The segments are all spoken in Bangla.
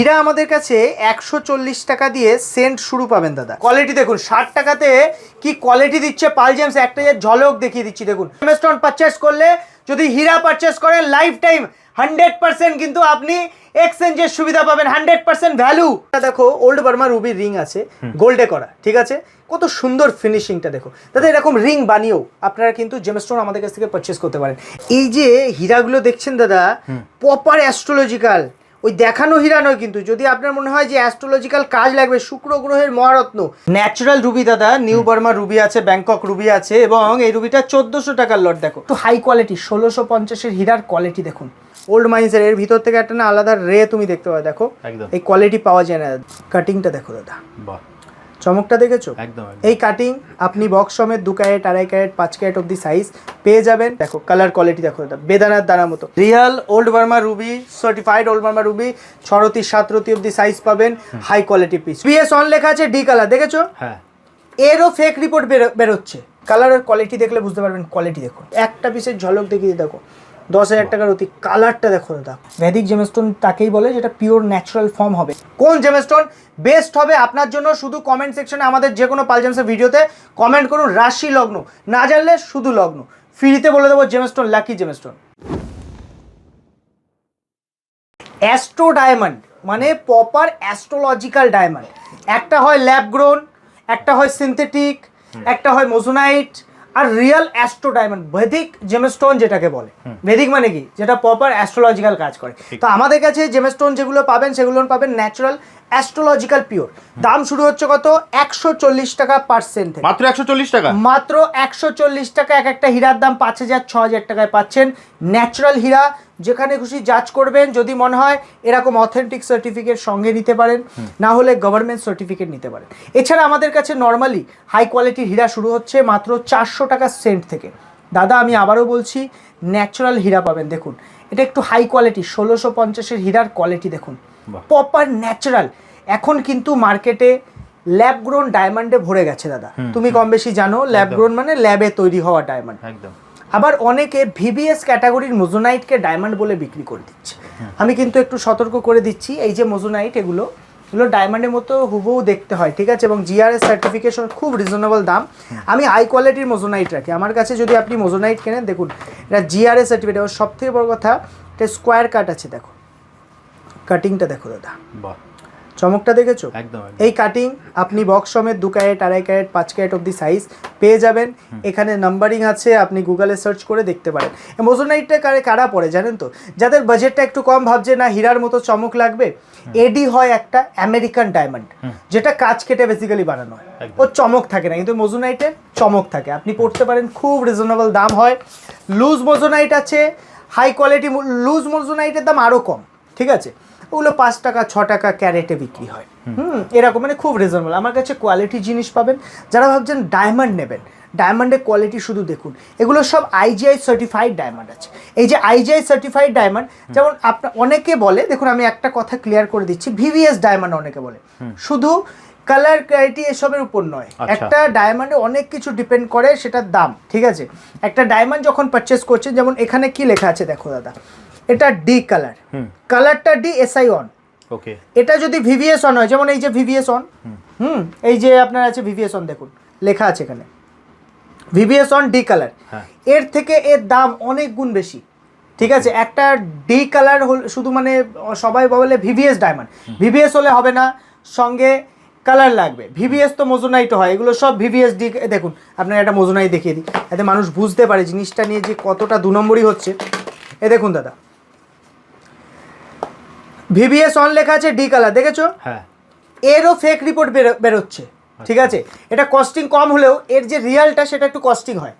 হীরা আমাদের কাছে একশো চল্লিশ টাকা দিয়ে সেন্ট শুরু পাবেন দাদা। কোয়ালিটি দেখুন ষাট টাকাতে কি কোয়ালিটি দিচ্ছে পাল জেমস? একটা যে ঝলক দেখিয়ে দিচ্ছি দেখুন। স্টোন পারচেস করলে যদি হীরা পারচেস করেন লাইফ টাইম হান্ড্রেড পার্সেন্ট কিন্তু আপনি এক্সচেঞ্জের সুবিধা পাবেন হান্ড্রেড পার্সেন্ট ভ্যালু দেখো ওল্ড বার্মা রুবি রিং আছে গোল্ডে করা ঠিক আছে? কত সুন্দর ফিনিশিংটা দেখো। দাদা এরকম রিং বানিয়েও আপনারা কিন্তু জেমস্টোন আমাদের কাছ থেকে পারচেস করতে পারেন। এই যে হীরাগুলো দেখছেন দাদা প্রপার অ্যাস্ট্রোলজিক্যাল ওই দেখানো হীরা নয় কিন্তু। যদি আপনার মনে হয় যে অ্যাস্ট্রোলজিক্যাল কাজ লাগবে শুক্র গ্রহের মহারত্ন। ন্যাচারাল রুবি দাদা নিউ বার্মা রুবি আছে ব্যাংকক রুবি আছে এবং এই রুবিটা চোদ্দোশো টাকার লট দেখো। তো হাই কোয়ালিটি ষোলোশো পঞ্চাশের হীরার কোয়ালিটি দেখুন। ওল্ড মাইন্সের এর ভিতর থেকে একটা না আলাদা রে তুমি দেখতে পাবে দেখো। একদম। এই কোয়ালিটি পাওয়া যায় না। কাটিংটা দেখো দাদা। বাহ। চমকটা দেখেছ? একদম। এই কাটিং আপনি বক্স সমেত দু ক্যারেট আড়াই ক্যারেট পাঁচ ক্যারেট অব্দি সাইজ পেয়ে যাবেন। দেখো কালার কোয়ালিটি দেখো দাদা বেদানার দানা মতো। Real old Burma ruby certified old Burma ruby ছরতি সাতরতি অব্দি সাইজ পাবেন high quality piece VS one লেখা আছে ডি কালার দেখেছ? হ্যাঁ। এরও ফেক রিপোর্ট বেরোচ্ছে। কালারের কোয়ালিটি দেখলে বুঝতে পারবেন কোয়ালিটি দেখো একটা পিসের ঝলক দেখিয়ে দেখো। দশ হাজার টাকার অতি কালারটা দেখো দাদা। ভেদিক জেমস্টোন তাকেই বলে যেটা পিওর ন্যাচারাল ফর্ম হবে। কোন জেমস্টোন বেস্ট হবে আপনার জন্য শুধু কমেন্ট সেকশনে আমাদের যে কোনো পালজেমসের ভিডিওতে কমেন্ট করুন রাশি লগ্ন। না জানলে শুধু লগ্ন। ফ্রিতে বলে দেবো gemstone lucky gemstone astro diamond মানে প্রপার অ্যাস্ট্রোলজিক্যাল ডায়মন্ড একটা হয় ল্যাব গ্রোন একটা হয় সিনথেটিক একটা হয় মোজোনাইট আর real astro diamond Vedic gemstone যেটাকে বলে। ভেদিক মানে কি? যেটা প্রপার অ্যাস্ট্রোলজিক্যাল কাজ করে। তো আমাদের কাছে জেমস্টোন যেগুলো পাবেন সেগুলো পাবেন ন্যাচারাল অ্যাস্ট্রোলজিক্যাল পিওর দাম শুরু হচ্ছে কত? একশো চল্লিশ টাকা পার্সেন্ট মাত্র একশো চল্লিশ টাকা? মাত্র একশো চল্লিশ টাকা এক একটা হীরার দাম পাঁচ হাজার ছ হাজার টাকায় পাচ্ছেন ন্যাচারাল হীরা। যেখানে খুশি জাজ করবেন যদি মনে হয় এরকম অথেন্টিক সার্টিফিকেট সঙ্গে নিতে পারেন না হলে গভর্নমেন্ট সার্টিফিকেট নিতে পারেন। এছাড়া আমাদের কাছে নর্মালি হাই কোয়ালিটির হীরা শুরু হচ্ছে মাত্র চারশো টাকা সেন্ট থেকে। দাদা আমি আবারও বলছি ন্যাচারাল হীরা পাবেন। দেখুন এটা একটু হাই কোয়ালিটি ষোলোশো পঞ্চাশের হীরার কোয়ালিটি দেখুন। প্রপার ন্যাচারাল এখন কিন্তু মার্কেটে ল্যাব গ্রোন ডায়মন্ডে ভরে গেছে দাদা। তুমি কম বেশি জানো ল্যাব গ্রোন মানে ল্যাবে তৈরি হওয়া ডায়মন্ড একদম। আবার অনেকে ভিভিএস ক্যাটাগরির মোজোনাইটকে ডায়মন্ড বলে বিক্রি করে দিচ্ছে। আমি কিন্তু একটু সতর্ক করে দিচ্ছি, এই যে মোজোনাইট এগুলো এগুলো ডায়মন্ডের মতো হুবহু দেখতে হয়, ঠিক আছে? এবং জিআরএস সার্টিফিকেশন খুব রিজনেবল দাম। আমি হাই কোয়ালিটির মোজোনাইট রাখি। আমার কাছে যদি আপনি মোজোনাইট কেনেন, দেখুন, এটা জিআরএস সার্টিফিকেট সব থেকে বড় কথা, এটা স্কোয়ার কাট আছে, দেখো। কাটিংটা দেখো, দাদা। বাহ। চমকটা দেখেছ? একদম। এই কাটিং আপনি বক্স সমেত দু ক্যারেট আড়াই ক্যারেট পাঁচ ক্যারেট অব্দি সাইজ পেয়ে যাবেন। এখানে নাম্বারিং আছে আপনি গুগলে সার্চ করে দেখতে পারেন। মোজোনাইটটা কারে কারা পড়ে জানেন তো? যাদের বাজেটটা একটু কম ভাবছে না হীরার মতো চমক লাগবে এডি হয় একটা আমেরিকান ডায়মন্ড যেটা কাজ কেটে বেসিক্যালি বানানো। হয়। ও চমক থাকে না কিন্তু মোজোনাইটে চমক থাকে। আপনি পড়তে পারেন খুব রিজনেবল দাম হয়। লুজ মোজোনাইট আছে হাই কোয়ালিটি লুজ মোজোনাইটের দাম আরও কম ঠিক আছে? ওগুলো পাঁচ টাকা ছ টাকা ক্যারেটে বিক্রি হয়। হুম। এরকম মানে খুব রিজনেবল আমার কাছে কোয়ালিটি জিনিস পাবেন যারা ভাবছেন ডায়মন্ড নেবেন ডায়মন্ডের কোয়ালিটি শুধু দেখুন। এগুলো সব আইজিআই সার্টিফাইড ডায়মন্ড আছে। এই যে আইজিআই সার্টিফাইড ডায়মন্ড যেমন আপনার অনেকে বলে দেখুন আমি একটা কথা ক্লিয়ার করে দিচ্ছি ভিভিএস ডায়মন্ড অনেকে বলে। শুধু কালার ক্লারিটি এসবের উপর নয়। আচ্ছা। একটা ডায়মন্ডে অনেক কিছু ডিপেন্ড করে সেটার দাম ঠিক আছে? একটা ডায়মন্ড যখন পারচেস করছেন যেমন এখানে কি লেখা আছে দেখো দাদা। এটা ডি কালার কালারটা ডি এসআই অন ওকে এটা যদি ভিভিএস অন হয় যেমন এই যে ভিভিএস অন হুম। এই যে আপনার আছে ভিভিএস অন দেখুন লেখা আছে এখানে। VVS one D colour. এর থেকে এর দাম অনেক গুণ বেশি। ঠিক আছে? একটা ডি কালার হল শুধু মানে সবাই বলে ভিভিএস ডায়মন্ড ভিভিএস হলে হবে না সঙ্গে কালার লাগবে। ভিভিএস তো মোজোনাইট হয় এগুলো সব ভিভিএস ডি দেখুন আপনার একটা মোজোনাইট দেখিয়ে দিই। এতে মানুষ বুঝতে পারে জিনিসটা নিয়ে যে কতটা দু নম্বরই হচ্ছে। এ দেখুন দাদা ভিভিএস অন লেখা আছে ডি কালার দেখেছ? হ্যাঁ। এরও ফেক রিপোর্ট বেরোচ্ছে ঠিক আছে? এটা কস্টিং কম হলেও এর যে রিয়ালটা সেটা একটু কস্টিং হয়।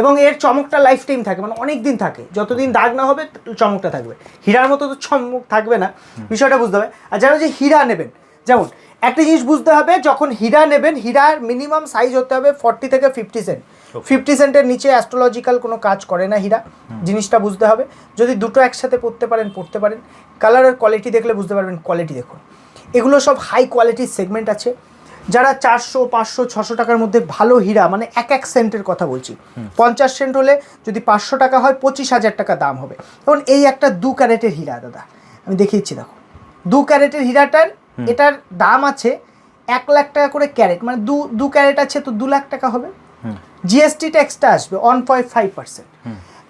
এবং এর চমকটা লাইফ টাইম থাকে মানে অনেক দিন থাকে। যতদিন দাগ না হবে চমকটা থাকবে। হীরার মতো তো চমক থাকবে না বিষয়টা বুঝতে হবে। আর যারা যে হীরা নেবেন যেমন একটা জিনিস বুঝতে হবে যখন হীরা নেবেন হীরার মিনিমাম সাইজ হতে হবে ফর্টি থেকে ফিফটি সেন্ট ফিফটি সেন্টের নিচে অ্যাস্ট্রোলজিক্যাল কোনো কাজ করে না হীরা। জিনিসটা বুঝতে হবে। যদি দুটো একসাথে পড়তে পারেন পড়তে পারেন। কালারের কোয়ালিটি দেখলে বুঝতে পারবেন কোয়ালিটি দেখুন। এগুলো সব হাই কোয়ালিটির সেগমেন্ট আছে। যারা চারশো পাঁচশো ছশো টাকার মধ্যে ভালো হীরা মানে এক এক সেন্টের কথা বলছি। পঞ্চাশ সেন্ট হলে যদি পাঁচশো টাকা হয় পঁচিশ হাজার টাকা দাম হবে। এবং এই একটা দু ক্যারেটের হীরা দাদা আমি দেখিয়েছি দেখো। দু ক্যারেটের হীরাটার এটার দাম আছে এক লাখ টাকা করে ক্যারেট। মানে দু দু ক্যারেট আছে তো দু লাখ টাকা হবে। জিএসটি ট্যাক্সটা আসবে ওয়ান পয়েন্ট ফাইভ পার্সেন্ট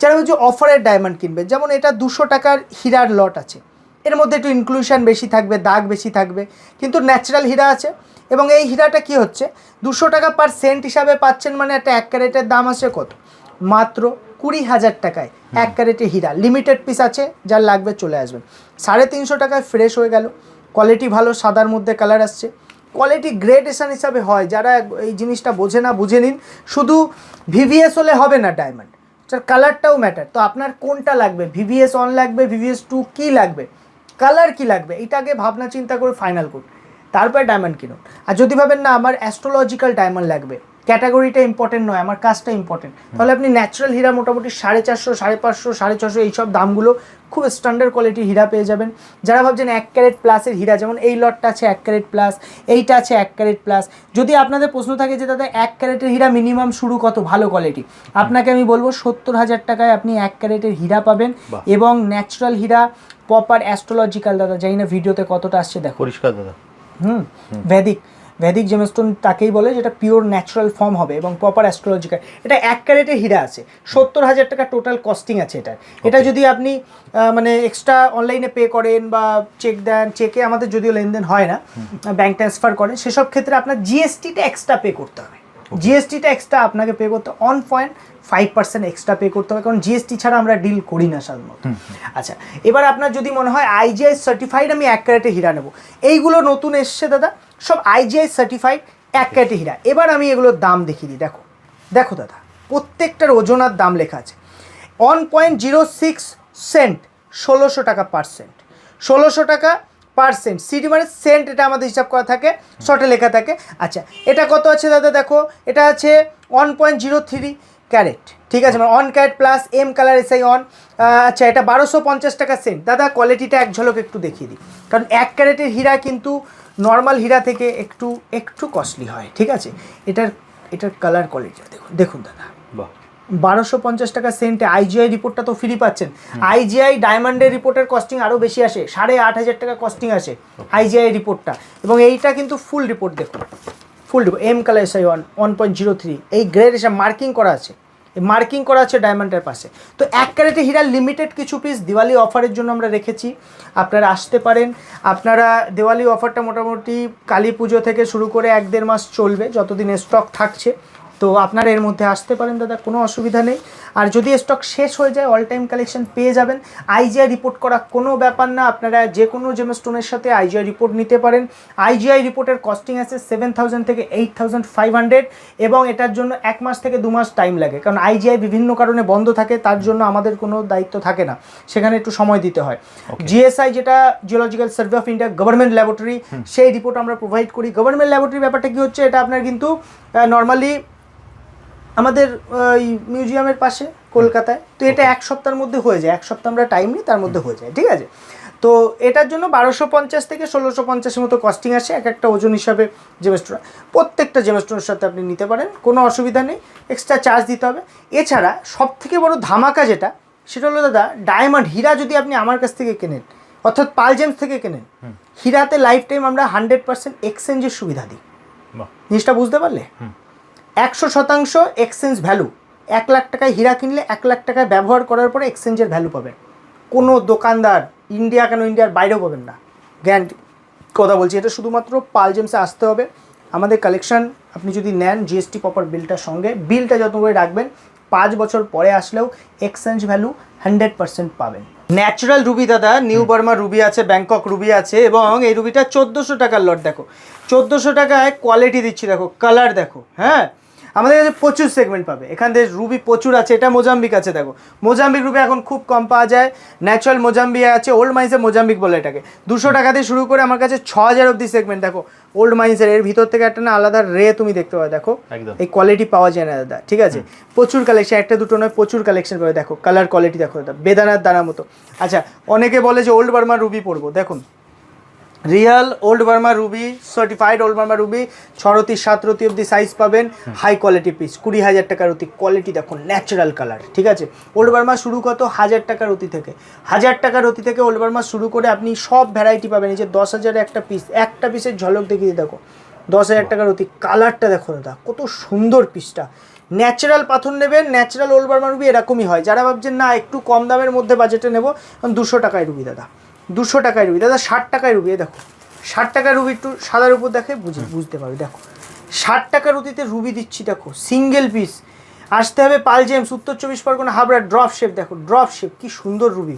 যারা হচ্ছে অফারের ডায়মন্ড কিনবে যেমন এটা দুশো টাকার হীরার লট আছে। এর মধ্যে একটু ইনক্লুশন বেশি থাকবে দাগ বেশি থাকবে কিন্তু ন্যাচারাল হীরা আছে। এবং এই হীরাটা কি হচ্ছে? দুশো টাকা পার সেন্ট হিসাবে পাচ্ছেন মানে একটা এক ক্যারেটের দাম আছে কত? মাত্র কুড়ি হাজার টাকায় এক ক্যারেটে হীরা। লিমিটেড পিস আছে যার লাগবে চলে আসবেন। সাড়ে তিনশো টাকায় ফ্রেশ হয়ে গেল। কোয়ালিটি ভালো সাদার মধ্যে কালার আসছে। কোয়ালিটি গ্রেডেশন হিসাবে হয়, যারা এই জিনিসটা বোঝে না, বুঝে নিন। শুধু ভিভিএস হলে হবে না ডায়মন্ড তার কালারটাও ম্যাটার তো আপনার কোনটা লাগবে? ভিভিএস অন লাগবে ভিভিএস টু কী লাগবে? কালার কী লাগবে? এটা আগে ভাবনা চিন্তা করে ফাইনাল করুন। তারপরে ডায়মন্ড কিনুন। আর যদি ভাবেন না, আমার অ্যাস্ট্রোলজিক্যাল ডায়মন্ড লাগবে। ক্যাটাগরিটা ইম্পর্টেন্ট নয় আমার কাজটা ইম্পর্টেন্ট তাহলে আপনি ন্যাচারাল হীরা মোটামুটি সাড়ে চারশো সাড়ে পাঁচশো সাড়ে ছশো এইসব দামগুলো খুব স্ট্যান্ডার্ড কোয়ালিটির হীরা পেয়ে যাবেন। যারা ভাবছেন এক ক্যারেট প্লাসের হীরা যেমন এই লটটা আছে এক ক্যারেট প্লাস এইটা আছে এক ক্যারেট প্লাস যদি আপনাদের প্রশ্ন থাকে যে দাদা এক ক্যারেটের হীরা মিনিমাম শুরু কত? ভালো কোয়ালিটি আপনাকে আমি বলব সত্তর হাজার টাকায় আপনি এক ক্যারেটের হীরা পাবেন এবং ন্যাচারাল হীরা প্রপার অ্যাস্ট্রোলজিক্যাল দাদা জানি না ভিডিওতে কতটা আসছে দেখো। পরিষ্কার দাদা। হুম ভেদিক ভেদিক জেমস্টোন তাকেই বলে যেটা পিওর ন্যাচারাল ফর্ম হবে এবং প্রপার অ্যাস্ট্রোলজিক্যাল এটা এক ক্যারেটে হীরা আছে। সত্তর হাজার টাকা টোটাল কস্টিং আছে এটা এটা যদি আপনি মানে এক্সট্রা অনলাইনে পে করেন বা চেক দেন চেকে আমাদের যদিও লেনদেন হয় না ব্যাংক ট্রান্সফার করেন সেসব ক্ষেত্রে আপনার জিএসটিটা এক্সট্রা পে করতে হবে। জিএসটিটা এক্সট্রা আপনাকে পে করতে one point five percent extra pay করতে হবে কারণ জিএসটি ছাড়া আমরা ডিল করি না সাধারণত। আচ্ছা এবার আপনার যদি মনে হয় আইজিআই সার্টিফাইড আমি এক ক্যারেটে হীরা নেব। এইগুলো নতুন এসছে দাদা সব আইজিআই সার্টিফাইড এক ক্যারেটে হীরা। এবার আমি এগুলোর দাম দেখিয়ে দিই, দেখো। দেখো দাদা, প্রত্যেকটার ওজনার দাম লেখা আছে। One point zero six cent ষোলোশো টাকা পার্সেন্ট ষোলোশো টাকা পার্সেন্ট সিটি মানে সেন্ট এটা আমাদের হিসাব করা থাকে শর্টে লেখা থাকে। আচ্ছা এটা কত আছে দাদা দেখো? এটা আছে one point zero three carat ঠিক আছে মানে one carat plus M colour SI one আচ্ছা এটা বারোশো পঞ্চাশ টাকা সেন্ট দাদা কোয়ালিটিটা এক ঝলক একটু দেখিয়ে দিই। কারণ এক ক্যারেটের হীরা কিন্তু নর্মাল হীরা থেকে একটু একটু কস্টলি হয় ঠিক আছে? এটার এটার কালার কোয়ালিটিটা দেখুন দেখুন দাদা। বাহ। বারোশো পঞ্চাশ টাকা সেন্টে আইজিআই রিপোর্টটা তো ফ্রি পাচ্ছেন। আইজিআই ডায়মন্ডের রিপোর্টের কস্টিং আরও বেশি আসে সাড়ে আট হাজার টাকা কস্টিং আসে আইজিআই রিপোর্টটা এবং এইটা কিন্তু ফুল রিপোর্ট দেখুন full report M colour SI one one point zero three এই গ্রেড এসে মার্কিং করা আছে। মার্কিং করা আছে ডায়মন্ডের পাশে। তো এক ক্যারেটে হীরা লিমিটেড কিছু পিস দিওয়ালি অফারের জন্য আমরা রেখেছি। আপনারা আসতে পারেন। আপনারা দিওয়ালি অফারটা মোটামুটি কালী পুজো থেকে শুরু করে এক দেড় মাস চলবে, যতদিন স্টক থাকছে। তো আপনারা এর মধ্যে আসতে পারেন, দাদা, কোনো অসুবিধা নেই। আর যদি স্টক শেষ হয়ে যায় অল টাইম কালেকশন পেয়ে যাবেন। আইজিআই রিপোর্ট করা কোনো ব্যাপার না। আপনারা যে কোনো জেমস্টোনের সাথে আইজিআই রিপোর্ট নিতে পারেন। আইজিআই রিপোর্টের কস্টিং আছে সেভেন থাউজেন্ড থেকে এইট থাউজেন্ড ফাইভ হান্ড্রেড এবং এটার জন্য এক মাস থেকে দু মাস টাইম লাগে। কারণ আইজিআই বিভিন্ন কারণে বন্ধ থাকে তার জন্য আমাদের কোনো দায়িত্ব থাকে না। সেখানে একটু সময় দিতে হয়। জিএসআই যেটা geological survey of India government laboratory সেই রিপোর্ট আমরা প্রোভাইড করি। গভর্নমেন্ট ল্যাবরেটরি ব্যাপারটা কি হচ্ছে? এটা আপনার কিন্তু নর্মালি আমাদের ওই মিউজিয়ামের পাশে কলকাতায়। তো এটা এক সপ্তাহের মধ্যে হয়ে যায়। এক সপ্তাহ আমরা টাইম নিই তার মধ্যে হয়ে যায়। ঠিক আছে? তো এটার জন্য বারোশো পঞ্চাশ থেকে ষোলোশো পঞ্চাশের মতো কস্টিং আসে এক একটা ওজন হিসাবে জেমেস্টোরা প্রত্যেকটা জেমেস্টোনের সাথে আপনি নিতে পারেন কোনো অসুবিধা নেই। এক্সট্রা চার্জ দিতে হবে। এছাড়া সব থেকে বড় ধামাকা যেটা সেটা হলো দাদা ডায়মন্ড হীরা যদি আপনি আমার কাছ থেকে কেনেন অর্থাৎ পাল জেমস থেকে কেনেন হীরাতে লাইফ টাইম আমরা হান্ড্রেড পার্সেন্ট এক্সচেঞ্জের সুবিধা দিই। জিনিসটা বুঝতে পারলে? একশো শতাংশ এক্সচেঞ্জ ভ্যালু এক লাখ টাকায় হীরা কিনলে এক লাখ টাকায় ব্যবহার করার পরে এক্সচেঞ্জের ভ্যালু পাবেন। কোনো দোকানদার ইন্ডিয়া কেন ইন্ডিয়ার বাইরেও পাবেন না। গ্যারান্টি কথা বলছি এটা শুধুমাত্র পাল জেমসে আসতে হবে। আমাদের কালেকশন আপনি যদি নেন জিএসটি প্রপার বিলটার সঙ্গে বিলটা যত করে রাখবেন। পাঁচ বছর পরে আসলেও এক্সচেঞ্জ ভ্যালু হান্ড্রেড পার্সেন্ট পাবেন। ন্যাচারাল রুবি দাদা নিউ বার্মা রুবি আছে ব্যাংকক রুবি আছে এবং এই রুবিটা চোদ্দোশো টাকার লট দেখো। চোদ্দোশো টাকায় কোয়ালিটি দিচ্ছি দেখো কালার দেখো হ্যাঁ? আমাদের কাছে প্রচুর সেগমেন্ট পাবে। এখান থেকে রুবি প্রচুর আছে এটা মোজাম্বিক আছে দেখো। মোজাম্বিক রুবি এখন খুব কম পাওয়া যায়। ন্যাচারাল মোজাম্বিক আছে ওল্ড মাইন্সের মোজাম্বিক বলে এটাকে। দুশো টাকা দিয়ে শুরু করে আমার কাছে ছ হাজার অব্দি সেগমেন্ট দেখো। ওল্ড মাইন্সের এর ভিতর থেকে একটা না আলাদা রে তুমি দেখতে পাবে দেখো। একদম। এই কোয়ালিটি পাওয়া যায় না দাদা ঠিক আছে? প্রচুর কালেকশন একটা দুটো নয় প্রচুর কালেকশন পাবে দেখো। কালার কোয়ালিটি দেখো দাদা বেদানার দানা মতো। আচ্ছা অনেকে বলে যে ওল্ড বার্মার রুবি পরবো দেখুন। Real old Burma ruby certified old Burma ruby, ছরতি, সাতরতি অব্দি সাইজ পাবেন হাই কোয়ালিটি পিস কুড়ি হাজার টাকার অতি কোয়ালিটি দেখুন ন্যাচারাল কালার ঠিক আছে? ওল্ড বার্মা শুরু কত? হাজার টাকার অতি থেকে। হাজার টাকার অতি থেকে ওল্ড বার্মা শুরু করে আপনি সব ভ্যারাইটি পাবেন। এই যে দশ হাজারে একটা পিস একটা পিসের ঝলক দেখিয়ে দেখো। দশ হাজার টাকার অতি কালারটা দেখো, দাদা, কত সুন্দর পিসটা ন্যাচারাল পাথর নেবেন ন্যাচারাল ওল্ড বার্মা রুবি এরকমই হয়। যারা ভাবছেন, না, একটু কম দামের মধ্যে বাজেটে নেব দুশো টাকায় রুবি, দাদা। দুশো টাকায় রুবি। দাদা ষাট টাকায় রুবি দেখো। ষাট টাকার রুবি একটু সাদার উপর দেখে বুঝে বুঝতে পারবে। দেখো ষাট টাকার রুটিতে রুবি দিচ্ছি দেখো। সিঙ্গেল পিস আসতে হবে পাল জেমস উত্তর চব্বিশ পরগনা হাবড়া ড্রপ শেপ দেখো ড্রপ শেপ কি সুন্দর রুবি।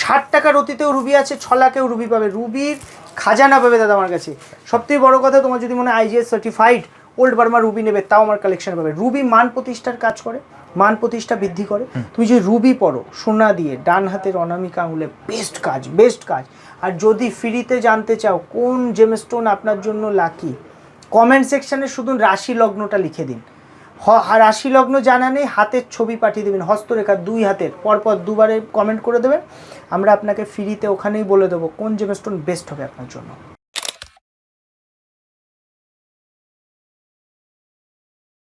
ষাট টাকার রতিতেও রুবি আছে ছ লাখেও রুবি পাবে। রুবির খাজানা পাবে দাদা আমার কাছে। সবথেকে বড় কথা তোমার যদি মনে হয় IGS certified old Burma ruby নেবে তাও আমার কালেকশন পাবে। রুবি মান প্রতিষ্ঠার কাজ করে। মান প্রতিষ্ঠা বৃদ্ধি করে। তুমি যদি রুবি পড়ো সোনা দিয়ে ডান হাতের অনামিকা আঙুলে বেস্ট কাজ বেস্ট কাজ। আর যদি ফ্রিতে জানতে চাও কোন জেমস্টোন আপনার জন্য লাকি কমেন্ট সেকশানে শুধু রাশি লগ্নটা লিখে দিন। হ- আর রাশি লগ্ন জানা নেই হাতের ছবি পাঠিয়ে দেবেন হস্তরেখা দুই হাতের। পরপর দুবারে কমেন্ট করে দেবেন। আমরা আপনাকে ফ্রিতে ওখানেই বলে দেবো কোন জেমস্টোন বেস্ট হবে আপনার জন্য।